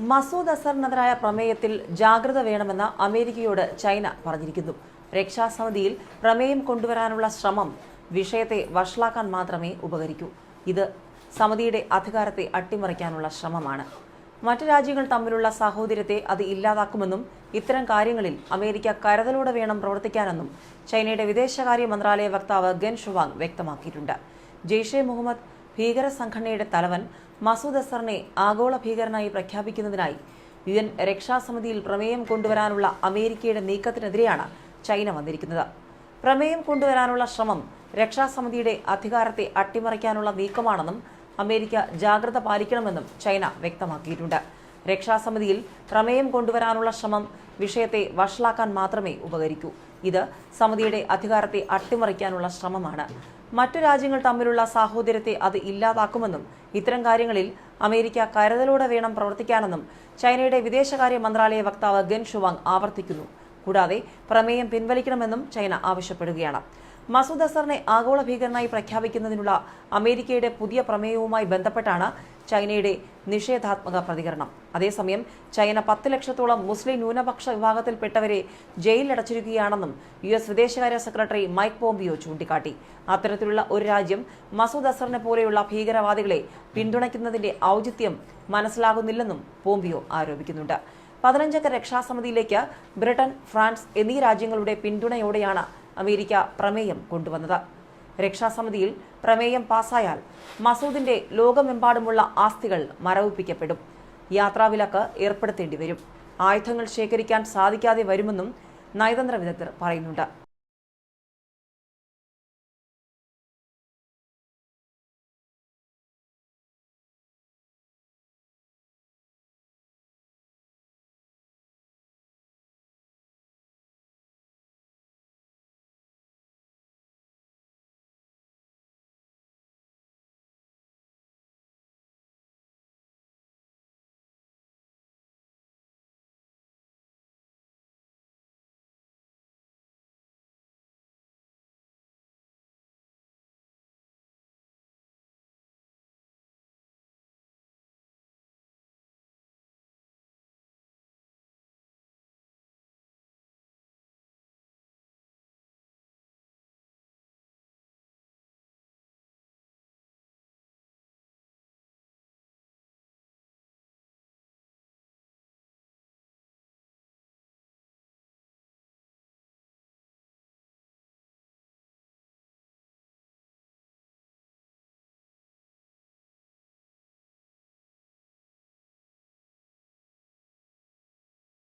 മസൂദ് അസറിനെതിരായ പ്രമേയത്തിൽ ജാഗ്രത വേണമെന്ന് അമേരിക്കയോട് ചൈന പറഞ്ഞിരിക്കുന്നു. രക്ഷാസമിതിയിൽ പ്രമേയം കൊണ്ടുവരാനുള്ള ശ്രമം വിഷയത്തെ വഷളാക്കാൻ മാത്രമേ ഉപകരിക്കൂ. ഇത് സമിതിയുടെ അധികാരത്തെ അട്ടിമറിക്കാനുള്ള ശ്രമമാണ്. മറ്റു രാജ്യങ്ങൾ തമ്മിലുള്ള സാഹോദര്യത്തെ അത് ഇല്ലാതാക്കുമെന്നും ഇത്തരം കാര്യങ്ങളിൽ അമേരിക്ക കരുതലോടെ വേണം പ്രവർത്തിക്കാനെന്നും ചൈനയുടെ വിദേശകാര്യ മന്ത്രാലയ വക്താവ് ഗെൻ ഷുവാങ് വ്യക്തമാക്കിയിട്ടുണ്ട്. ജെയ്ഷെ മുഹമ്മദ് ഭീകര സംഘടനയുടെ തലവൻ മസൂദ് അസറിനെ ആഗോള ഭീകരനായി പ്രഖ്യാപിക്കുന്നതിനായി യു എൻ രക്ഷാസമിതിയിൽ പ്രമേയം കൊണ്ടുവരാനുള്ള അമേരിക്കയുടെ നീക്കത്തിനെതിരെയാണ് ചൈന വന്നിരിക്കുന്നത്. പ്രമേയം കൊണ്ടുവരാനുള്ള ശ്രമം രക്ഷാസമിതിയുടെ അധികാരത്തെ അട്ടിമറിക്കാനുള്ള നീക്കമാണെന്നും അമേരിക്ക ജാഗ്രത പാലിക്കണമെന്നും ചൈന വ്യക്തമാക്കിയിട്ടുണ്ട്. രക്ഷാസമിതിയിൽ പ്രമേയം കൊണ്ടുവരാനുള്ള ശ്രമം വിഷയത്തെ വഷളാക്കാൻ മാത്രമേ ഉപകരിക്കൂ. ഇത് സമിതിയുടെ അധികാരത്തെ അട്ടിമറിക്കാനുള്ള ശ്രമമാണ്. മറ്റു രാജ്യങ്ങൾ തമ്മിലുള്ള സാഹോദര്യത്തെ അത് ഇല്ലാതാക്കുമെന്നും ഇത്തരം കാര്യങ്ങളിൽ അമേരിക്ക കരുതലോടെ വേണം പ്രവർത്തിക്കാനെന്നും ചൈനയുടെ വിദേശകാര്യ മന്ത്രാലയ വക്താവ് ഗെൻ ഷുവാങ് ആവർത്തിക്കുന്നു. കൂടാതെ പ്രമേയം പിൻവലിക്കണമെന്നും ചൈന ആവശ്യപ്പെടുകയാണ്. മസൂദ് അസറിനെ ആഗോള ഭീകരനായി പ്രഖ്യാപിക്കുന്നതിനുള്ള അമേരിക്കയുടെ പുതിയ പ്രമേയവുമായി ബന്ധപ്പെട്ടാണ് ചൈനയുടെ നിഷേധാത്മക പ്രതികരണം. അതേസമയം ചൈന പത്ത് ലക്ഷത്തോളം മുസ്ലിം ന്യൂനപക്ഷ വിഭാഗത്തിൽപ്പെട്ടവരെ ജയിലിലടച്ചിരിക്കുകയാണെന്നും യു എസ് വിദേശകാര്യ സെക്രട്ടറി മൈക്ക് പോംപിയോ ചൂണ്ടിക്കാട്ടി. അത്തരത്തിലുള്ള ഒരു രാജ്യം മസൂദ് അസറിനെ പോലെയുള്ള ഭീകരവാദികളെ പിന്തുണയ്ക്കുന്നതിന്റെ ഔചിത്യം മനസ്സിലാകുന്നില്ലെന്നും പോംപിയോ ആരോപിക്കുന്നുണ്ട്. പതിനഞ്ചംഗ രക്ഷാസമിതിയിലേക്ക് ബ്രിട്ടൻ ഫ്രാൻസ് എന്നീ രാജ്യങ്ങളുടെ പിന്തുണയോടെയാണ് അമേരിക്ക പ്രമേയം കൊണ്ടുവന്നത്. രക്ഷാസമിതിയിൽ പ്രമേയം പാസായാൽ മസൂദിന്റെ ലോകമെമ്പാടുമുള്ള ആസ്തികൾ മരവിപ്പിക്കപ്പെടും. യാത്രാവിലക്ക് ഏർപ്പെടുത്തേണ്ടി വരും. ആയുധങ്ങൾ ശേഖരിക്കാൻ സാധിക്കാതെ വരുമെന്നും നയതന്ത്ര വിദഗ്ധർ പറയുന്നുണ്ട്.